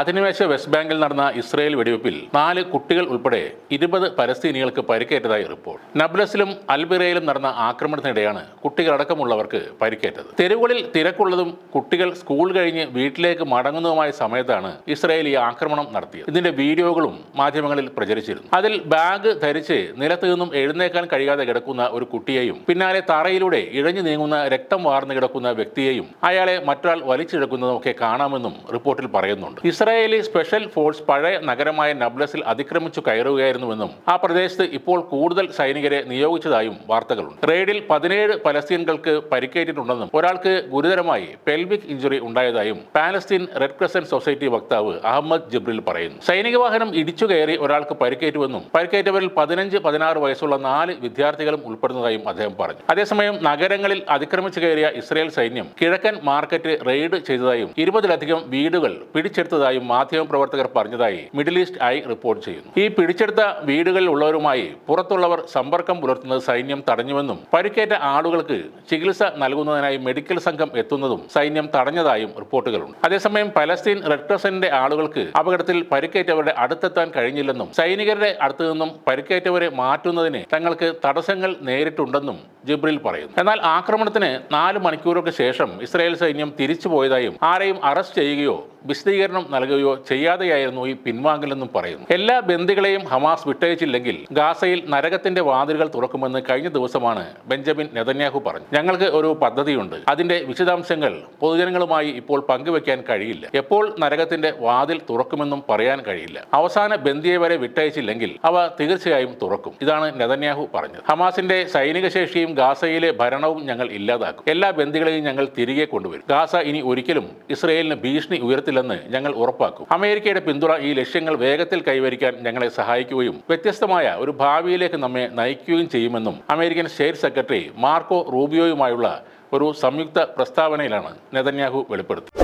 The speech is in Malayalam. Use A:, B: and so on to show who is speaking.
A: അധിനിവേശ വെസ്റ്റ് ബാങ്കിൽ നടന്ന ഇസ്രയേൽ വെടിവെപ്പിൽ നാല് കുട്ടികൾ ഉൾപ്പെടെ ഇരുപത് പലസ്തീനികൾക്ക് പരിക്കേറ്റതായി റിപ്പോർട്ട്. നബ്ലസിലും അൽബിറയിലും നടന്ന ആക്രമണത്തിനിടെയാണ് കുട്ടികളടക്കമുള്ളവർക്ക് പരിക്കേറ്റത്. തെരുവുകളിൽ തിരക്കുള്ളതും കുട്ടികൾ സ്കൂൾ കഴിഞ്ഞ് വീട്ടിലേക്ക് മടങ്ങുന്നതുമായ സമയത്താണ് ഇസ്രയേൽ ഈ ആക്രമണം നടത്തിയത്. ഇതിന്റെ വീഡിയോകളും മാധ്യമങ്ങളിൽ പ്രചരിച്ചിരുന്നു. അതിൽ ബാഗ് ധരിച്ച് നിലത്ത് നിന്നും എഴുന്നേക്കാൻ കഴിയാതെ കിടക്കുന്ന ഒരു കുട്ടിയെയും പിന്നാലെ തറയിലൂടെ ഇഴഞ്ഞു നീങ്ങുന്ന രക്തം വാർന്നു കിടക്കുന്ന വ്യക്തിയെയും അയാളെ മറ്റൊരാൾ വലിച്ചെടുക്കുന്നതും ഒക്കെ കാണാമെന്നും റിപ്പോർട്ടിൽ പറയുന്നുണ്ട്. ഇസ്രായേലി സ്പെഷ്യൽ ഫോഴ്സ് പഴയ നഗരമായ നബ്ലസിൽ അതിക്രമിച്ചു കയറുകയായിരുന്നുവെന്നും ആ പ്രദേശത്ത് ഇപ്പോൾ കൂടുതൽ സൈനികരെ നിയോഗിച്ചതായും വാർത്തകളുണ്ട്. റെയ്ഡിൽ പതിനേഴ് പലസ്തീൻകൾക്ക് പരിക്കേറ്റിട്ടുണ്ടെന്നും ഒരാൾക്ക് ഗുരുതരമായി പെൽവിക് ഇഞ്ചുറി ഉണ്ടായതായും പാലസ്തീൻ റെഡ് ക്രസന്റ് സൊസൈറ്റി വക്താവ് അഹമ്മദ് ജിബ്രിൽ പറയുന്നു. സൈനിക വാഹനം ഇടിച്ചു കയറി ഒരാൾക്ക് പരിക്കേറ്റുവെന്നും പരിക്കേറ്റവരിൽ പതിനഞ്ച് പതിനാറ് വയസ്സുള്ള നാല് വിദ്യാർത്ഥികളും ഉൾപ്പെടുന്നതായും അദ്ദേഹം പറഞ്ഞു. അതേസമയം നഗരങ്ങളിൽ അതിക്രമിച്ചു കയറിയ ഇസ്രായേൽ സൈന്യം കിഴക്കൻ മാർക്കറ്റ് റെയ്ഡ് ചെയ്തതായും ഇരുപതിലധികം വീടുകൾ പിടിച്ചെടുത്തതായും മാധ്യമപ്രവർത്തകർ പറഞ്ഞതായി മിഡിൽ ഈസ്റ്റ് ഐ റിപ്പോർട്ട് ചെയ്യുന്നു. ഈ പിടിച്ചെടുത്ത വീടുകളിൽ ഉള്ളവരുമായി പുറത്തുള്ളവർ സമ്പർക്കം പുലർത്തുന്നത് സൈന്യം തടഞ്ഞുവെന്നും പരിക്കേറ്റ ആളുകൾക്ക് ചികിത്സ നൽകുന്നതിനായി മെഡിക്കൽ സംഘം എത്തുന്നതും സൈന്യം തടഞ്ഞതായും റിപ്പോർട്ടുകളുണ്ട്. അതേസമയം പലസ്തീൻ റെഡ് ക്രസന്റിന്റെ ആളുകൾക്ക് അപകടത്തിൽ പരിക്കേറ്റവരുടെ അടുത്തെത്താൻ കഴിഞ്ഞില്ലെന്നും സൈനികരുടെ അടുത്തു നിന്നും പരിക്കേറ്റവരെ മാറ്റുന്നതിന് തങ്ങൾക്ക് തടസ്സങ്ങൾ നേരിട്ടുണ്ടെന്നും ജിബ്രിൽ പറയുന്നു. എന്നാൽ ആക്രമണത്തിന് നാല് മണിക്കൂറൊക്കെ ശേഷം ഇസ്രായേൽ സൈന്യം തിരിച്ചു പോയതായും ആരെയും അറസ്റ്റ് ചെയ്യുകയോ വിശദീകരണം നൽകുകയോ ചെയ്യാതെയായിരുന്നു ഈ പിൻവാങ്ങലെന്നും പറയുന്നു. എല്ലാ ബന്ദികളെയും ഹമാസ് വിട്ടയച്ചില്ലെങ്കിൽ ഗാസയിൽ നരകത്തിന്റെ വാതിലുകൾ തുറക്കുമെന്ന് കഴിഞ്ഞ ദിവസമാണ് ബെഞ്ചമിൻ നെതന്യാഹു പറഞ്ഞു ഞങ്ങൾക്ക് ഒരു പദ്ധതിയുണ്ട്. അതിന്റെ വിശദാംശങ്ങൾ പൊതുജനങ്ങളുമായി ഇപ്പോൾ പങ്കുവെക്കാൻ കഴിയില്ല. എപ്പോൾ നരകത്തിന്റെ വാതിൽ തുറക്കുമെന്നും പറയാൻ കഴിയില്ല. അവസാന ബന്ദിയെ വരെ വിട്ടയച്ചില്ലെങ്കിൽ അവ തീർച്ചയായും തുറക്കും. ഇതാണ് നെതന്യാഹു പറഞ്ഞത്. ഹമാസിന്റെ സൈനിക ശേഷിയും ഗാസയിലെ ഭരണവും ഞങ്ങൾ ഇല്ലാതാക്കും. എല്ലാ ബന്ദികളെയും ഞങ്ങൾ തിരികെ കൊണ്ടുവരും. ഗാസ ഇനി ഒരിക്കലും ഇസ്രയേലിന് ഭീഷണി ഉയർത്തില്ലെന്ന് ഞങ്ങൾ ഉറപ്പാക്കും. അമേരിക്കയുടെ പിന്തുണ ഈ ലക്ഷ്യങ്ങൾ വേഗത്തിൽ കൈവരിക്കാൻ ഞങ്ങളെ സഹായിക്കുകയും വ്യത്യസ്തമായ ഒരു ഭാവിയിലേക്ക് നമ്മെ നയിക്കുകയും ചെയ്യുമെന്നും അമേരിക്കൻ സ്റ്റേറ്റ് സെക്രട്ടറി മാർക്കോ റൂബിയോയുമായുള്ള ഒരു സംയുക്ത പ്രസ്താവനയിലാണ് നെതന്യാഹു വെളിപ്പെടുത്തിയത്